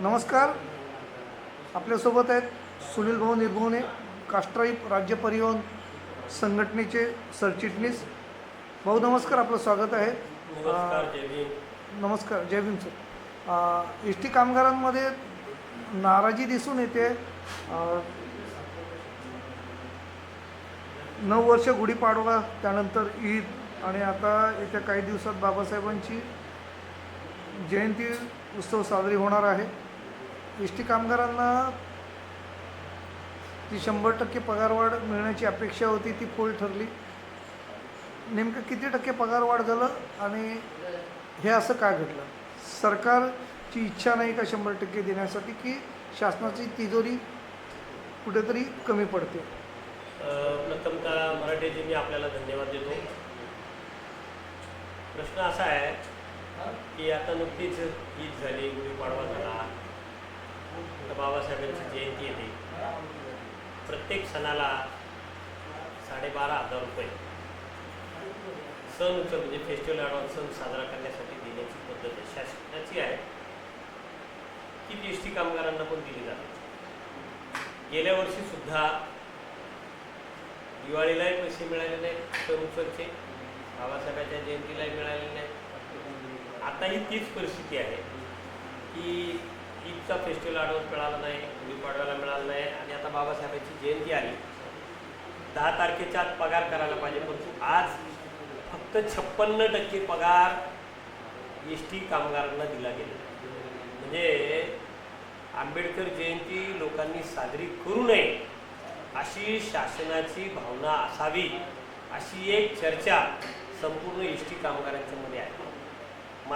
नमस्कार. आपल्यासोबत आहेत सुनील भाऊ निर्भवणे काष्ट्राईप राज्य परिवहन संघटनेचे सरचिटणीस. भाऊ नमस्कार आपलं स्वागत आहे. नमस्कार जय भीम. सर एस टी कामगारांमध्ये नाराजी दिसून येते. नऊ वर्ष गुढीपाडवा त्यानंतर ईद आणि आता येत्या काही दिवसात बाबासाहेबांची जयंती उत्सव साजरी होणार आहे. एस टी कामगारांना जी शंभर टक्के पगारवाढ मिळण्याची अपेक्षा होती ती फोल ठरली. नेमकं किती टक्के पगारवाढ झालं आणि हे असं का घडलं? सरकारची इच्छा नाही का शंभर टक्के देण्यासाठी की शासनाची तिजोरी कुठेतरी कमी पडते? अ, प्रथमतः मराठीजी मी आपल्याला धन्यवाद देतो. प्रश्न असा आहे की आता नुकतीच ईद झाली गुढीपाडवा झाला. आता बाबासाहेबांची जयंती येते प्रत्येक सणाला साडेबारा हजार रुपये. सण उत्सव म्हणजे फेस्टिवल ॲडव्हान्स सण साजरा करण्यासाठी देण्याची पद्धत आहे. शासनाची आहे. ती एस टी कामगारांना पण दिली जाते. गेल्या वर्षी सुद्धा दिवाळीलाही पैसे मिळाले नाहीत सण उत्सवचे. बाबासाहेबांच्या जयंतीलाही मिळाले नाहीत आताही तीच परिस्थिती आहे. की ईदचा फेस्टिवल ॲडव्हान्स मिळाला नाही गुढीपाडव्याला मिळाला नाही आणि आता बाबासाहेबांची जयंती आली दहा तारखेच्या आत पगार करायला पाहिजे परंतु आज फक्त छप्पन्न टक्के पगार एस टी कामगारांना दिला गेला म्हणजे आंबेडकर जयंती लोकांनी साजरी करू नये अशी शासनाची भावना असावी अशी एक चर्चा संपूर्ण एस टी कामगारांच्या मध्ये आहे.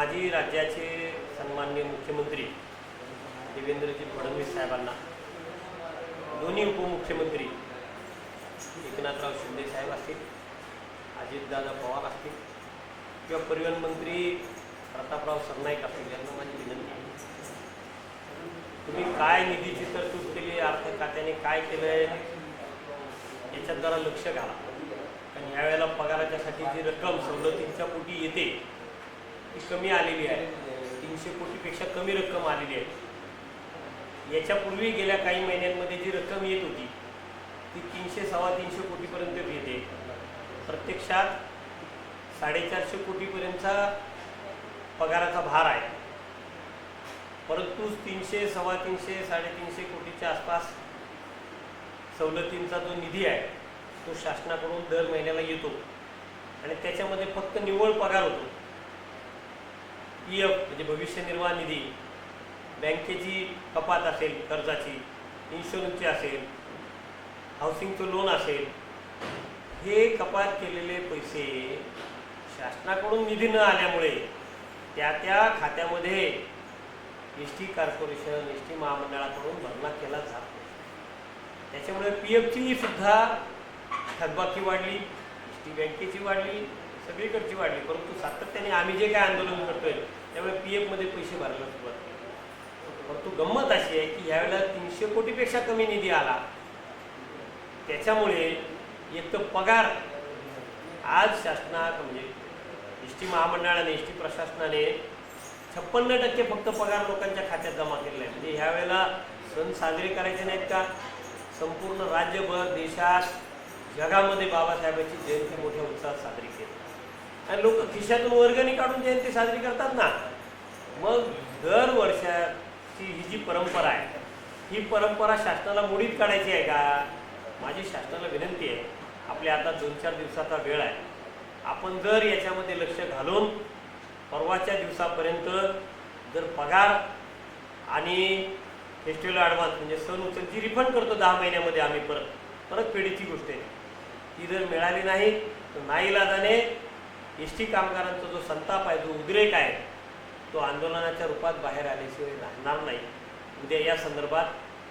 माजी राज्याचे सन्माननीय मुख्यमंत्री देवेंद्रजी फडणवीस साहेबांना दोन्ही उपमुख्यमंत्री एकनाथराव शिंदे साहेब असतील अजितदादा पवार असतील किंवा परिवहन मंत्री प्रतापराव सरनाईक असतील यांना माझी विनंती आहे. तुम्ही काय निधीची तरतूद केली अर्थ खात्याने काय केलंय याच्यात जरा लक्ष घाला. कारण यावेळेला पगाराच्यासाठी जी रक्कम सवलतींच्या पोटी येते ती कमी आलेली आहे. तीनशे कोटीपेक्षा कमी रक्कम आलेली आहे. याच्यापूर्वी गेल्या काही महिन्यांमध्ये जी रक्कम येत होती ती तीनशे सव्वा तीनशे कोटीपर्यंत येते. प्रत्यक्षात साडेचारशे कोटीपर्यंतचा पगाराचा भार आहे. परंतु तीनशे सव्वा तीनशे साडेतीनशे कोटीच्या आसपास सवलतींचा जो निधी आहे तो शासनाकडून दर महिन्याला येतो. आणि त्याच्यामध्ये फक्त निव्वळ पगार होतो. पी एफ म्हणजे भविष्य निर्वाह निधी बँकेची कपात असेल कर्जाची इन्शुरन्सची असेल हाऊसिंगचं लोन असेल हे कपात केलेले पैसे शासनाकडून निधी न आल्यामुळे त्या त्या खात्यामध्ये S T corporation S T महामंडळाकडून भरणा केला जात नाही. त्याच्यामुळे पी एफची सुद्धा थकबाकी वाढली एस टी बँकेची वाढली सगळीकडची वाढली परंतु सातत्याने आम्ही जे काय आंदोलन करतोय त्यामुळे पी एफमध्ये पैसे भरायला सुरुवात केली. परंतु गंमत अशी आहे की ह्यावेळेला तीनशे कोटीपेक्षा कमी निधी आला. त्याच्यामुळे एक तर पगार आज शासनात म्हणजे एस टी महामंडळाने एस टी प्रशासनाने छप्पन्न टक्के फक्त पगार लोकांच्या खात्यात जमा केलेला आहे. म्हणजे ह्यावेळेला सण साजरे करायचे नाहीत का? संपूर्ण राज्यभर देशात जगामध्ये बाबासाहेबांची जयंती मोठ्या उत्साहात साजरी केली. आणि लोक खिशातून वर्गणी काढून जयंती साजरी करतात ना. मग दर वर्षाची ही जी परंपरा आहे ही परंपरा शासनाला मोडीत काढायची आहे का? माझी शासनाला विनंती आहे आपल्या आता दोन चार दिवसाचा वेळ आहे. आपण जर याच्यामध्ये लक्ष घालून परवाच्या दिवसापर्यंत जर पगार आणि फेस्टिवल ॲडव्हान्स म्हणजे सण उचल जी रिफंड करतो दहा महिन्यामध्ये आम्ही परत परत फेडीची गोष्ट आहे. ती जर मिळाली नाही तर नाईलाजाने एस टी कामगारांचा जो संताप आहे जो उद्रेक आहे तो आंदोलनाच्या रूपात बाहेर आल्याशिवाय राहणार नाही. उद्या या संदर्भात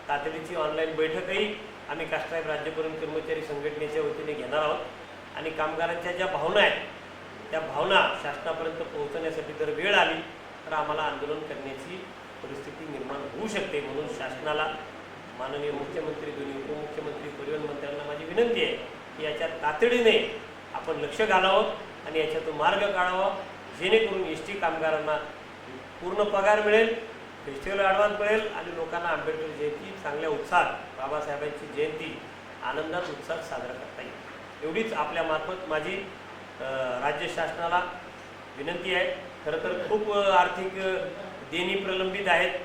तातडीची ऑनलाईन बैठकही आम्ही काष्टाईब राज्यपर्यंत कर्मचारी संघटनेच्या वतीने घेणार आहोत. आणि कामगारांच्या ज्या भावना आहेत त्या भावना शासनापर्यंत पोहोचण्यासाठी जर वेळ आली तर आम्हाला आंदोलन करण्याची परिस्थिती निर्माण होऊ शकते. म्हणून शासनाला माननीय मुख्यमंत्री दोन्ही उपमुख्यमंत्री परिवहन मंत्र्यांना माझी विनंती आहे की याच्यात तातडीने आपण लक्ष घालावं. आणि याच्यातून मार्ग काढावा जेणेकरून एस टी कामगारांना पूर्ण पगार मिळेल फेस्टिवल ॲडव्हान्स मिळेल आणि लोकांना आंबेडकर जयंती चांगल्या उत्साहात बाबासाहेबांची जयंती आनंदात उत्साहात साजरा करता येईल. एवढीच आपल्यामार्फत माझी राज्य शासनाला विनंती आहे. खरं तर खूप आर्थिक देणी प्रलंबित आहेत.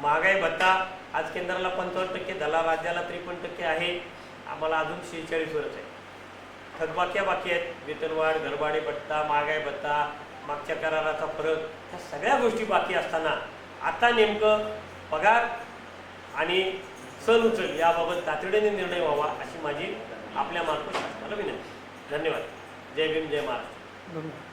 महागाई भत्ता आज केंद्राला पंचावन्न टक्के झाला राज्याला त्रेपन्न टक्के आहे. आम्हाला अजून शेहेचाळीसवरच आहे. थकबाक्या बाकी आहेत. वेतनवाढ घरभाडे भत्ता महागाई भत्ता मागच्या कराराचा फरक ह्या सगळ्या गोष्टी बाकी असताना आता नेमकं पगार आणि चल उचल याबाबत तातडीने निर्णय व्हावा अशी माझी आपल्या मार्फत शासनाला विनंती. धन्यवाद. जय भीम जय महाराष्ट्र. धन्यवाद.